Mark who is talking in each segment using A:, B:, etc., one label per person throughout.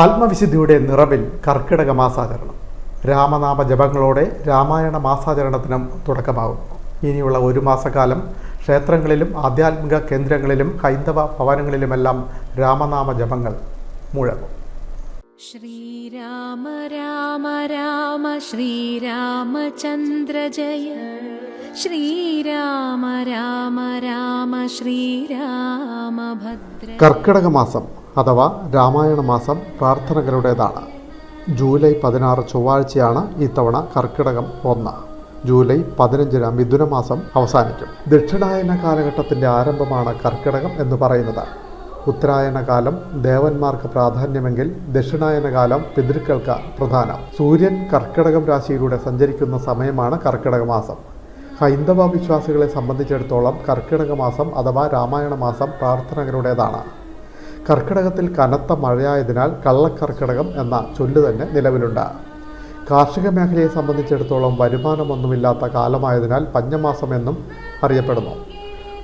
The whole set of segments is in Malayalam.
A: ആത്മവിശുദ്ധിയുടെ നിറവിൽ കർക്കിടക മാസാചരണം. രാമനാമ ജപങ്ങളോടെ രാമായണ മാസാചരണത്തിനും തുടക്കമാകും. ഇനിയുള്ള ഒരു മാസക്കാലം ക്ഷേത്രങ്ങളിലും ആധ്യാത്മിക കേന്ദ്രങ്ങളിലും ഹൈന്ദവ ഭവനങ്ങളിലുമെല്ലാം രാമനാമ ജപങ്ങൾ മുഴങ്ങും.
B: ശ്രീരാമ രാമ രാമ ശ്രീരാമചന്ദ്ര ജയ. ശ്രീരാമ രാമ രാമ ശ്രീരാമഭദ്ര.
A: കർക്കിടക മാസം അഥവാ രാമായണ മാസം പ്രാർത്ഥനകളുടേതാണ് ജൂലൈ പതിനാറ് ചൊവ്വാഴ്ചയാണ് ഇത്തവണ കർക്കിടകം ഒന്ന്. ജൂലൈ പതിനഞ്ചിന് മിഥുനമാസം അവസാനിക്കും. ദക്ഷിണായന കാലഘട്ടത്തിന്റെ ആരംഭമാണ് കർക്കിടകം എന്ന് പറയുന്നത്. ഉത്തരായന കാലം ദേവന്മാർക്ക് പ്രാധാന്യമെങ്കിൽ ദക്ഷിണായന കാലം പിതൃക്കൾക്ക് പ്രധാനം. സൂര്യൻ കർക്കിടകം രാശിയിലൂടെ സഞ്ചരിക്കുന്ന സമയമാണ് കർക്കിടക മാസം. ഹൈന്ദവ വിശ്വാസികളെ സംബന്ധിച്ചിടത്തോളം കർക്കിടക മാസം അഥവാ രാമായണ മാസം പ്രാർത്ഥനകളുടേതാണ് കർക്കിടകത്തിൽ കനത്ത മഴയായതിനാൽ കള്ളക്കർക്കിടകം എന്ന ചൊല്ല് തന്നെ നിലവിലുണ്ട്. കാർഷിക മേഖലയെ സംബന്ധിച്ചിടത്തോളം വരുമാനമൊന്നുമില്ലാത്ത കാലമായതിനാൽ പഞ്ഞമാസം എന്നും അറിയപ്പെടുന്നു.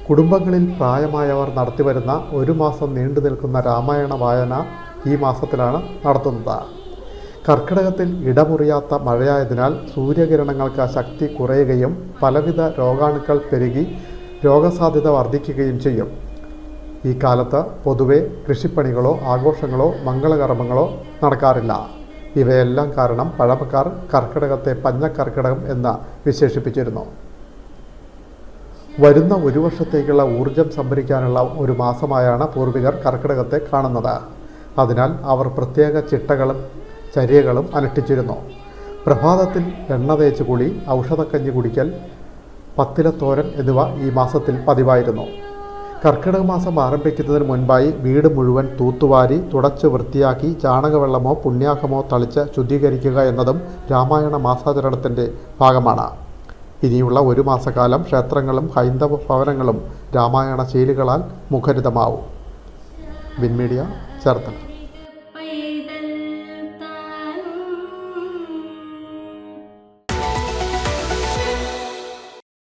A: കുടുംബങ്ങളിൽ പ്രായമായവർ നടത്തിവരുന്ന ഒരു മാസം നീണ്ടു നിൽക്കുന്ന രാമായണ വായന ഈ മാസത്തിലാണ് നടത്തുന്നത്. കർക്കിടകത്തിൽ ഇടമുറിയാത്ത മഴയായതിനാൽ സൂര്യകിരണങ്ങൾക്ക് ശക്തി കുറയുകയും പലവിധ രോഗാണുക്കൾ പെരുകി രോഗസാധ്യത വർദ്ധിക്കുകയും ചെയ്യും. ഈ കാലത്ത് പൊതുവെ കൃഷിപ്പണികളോ ആഘോഷങ്ങളോ മംഗളകർമ്മങ്ങളോ നടക്കാറില്ല. ഇവയെല്ലാം കാരണം പഴമക്കാർ കർക്കിടകത്തെ പഞ്ഞക്കർക്കിടകം എന്ന് വിശേഷിപ്പിച്ചിരുന്നു. വരുന്ന ഒരു വർഷത്തേക്കുള്ള ഊർജം സംഭരിക്കാനുള്ള ഒരു മാസമായാണ് പൂർവികർ കർക്കിടകത്തെ കാണുന്നത്. അതിനാൽ അവർ പ്രത്യേക ചിട്ടകളും ചര്യകളും അനുഷ്ഠിച്ചിരുന്നു പ്രഭാതത്തിൽ എണ്ണ തേച്ച് കുളി ഔഷധക്കഞ്ഞി കുടിക്കൽ പത്തിലത്തോരൻ എന്നിവ ഈ മാസത്തിൽ പതിവായിരുന്നു. കർക്കിടക മാസം ആരംഭിക്കുന്നതിന് മുൻപായി വീട് മുഴുവൻ തൂത്തുവാരി തുടച്ച് വൃത്തിയാക്കി ചാണകവെള്ളമോ പുണ്യാഹമോ തളിച്ച് ശുദ്ധീകരിക്കുക എന്നതും രാമായണ മാസാചരണത്തിന്റെ ഭാഗമാണ്. ഇനിയുള്ള ഒരു മാസക്കാലം ക്ഷേത്രങ്ങളും ഹൈന്ദവ ഭവനങ്ങളും രാമായണ ശീലുകളാൽ മുഖരിതമാവും. വിൻമീഡിയ ചേർത്തല.